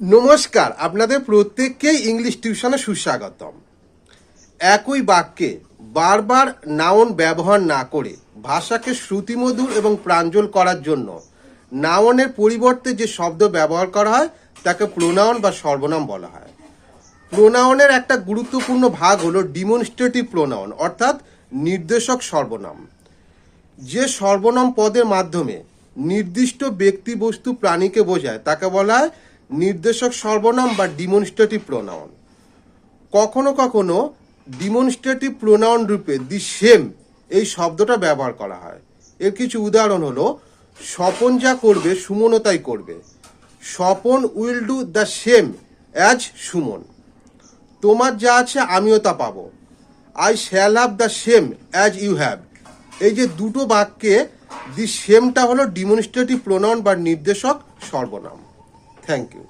নমস্কার, আপনাদের প্রত্যেককেই ইংলিশ টিউশনে সুস্বাগতম। একই বাক্যে বারবার নাউন ব্যবহার না করে ভাষাকে শ্রুতিমধুর এবং প্রাঞ্জল করার জন্য নাউনের পরিবর্তে যে শব্দ ব্যবহার করা হয়, তাকে প্রোনাউন বা সর্বনাম বলা হয়। প্রোনাউনের একটা গুরুত্বপূর্ণ ভাগ হলো ডিমনস্ট্রেটিভ প্রোনাউন অর্থাৎ নির্দেশক সর্বনাম। যে সর্বনাম পদের মাধ্যমে নির্দিষ্ট ব্যক্তি বস্তু প্রাণীকে বোঝায়, তাকে বলা হয় নির্দেশক সর্বনাম বা ডিমনস্ট্রেটিভ প্রোনাউন কখনো কখনো ডিমনস্ট্রেটিভ প্রোনাউন রূপে দি সেম এই শব্দটা ব্যবহার করা হয়। এর কিছু উদাহরণ হলো, স্বপন যা করবে সুমনও তাই করবে। Swapan will do the same as Suman. তোমার যা আছে আমিও তা পাবো। I shall have the same as you have এই যে দুটো বাক্যে দি সেমটা হলো ডিমনস্ট্রেটিভ প্রোনাউন বা নির্দেশক সর্বনাম। Thank you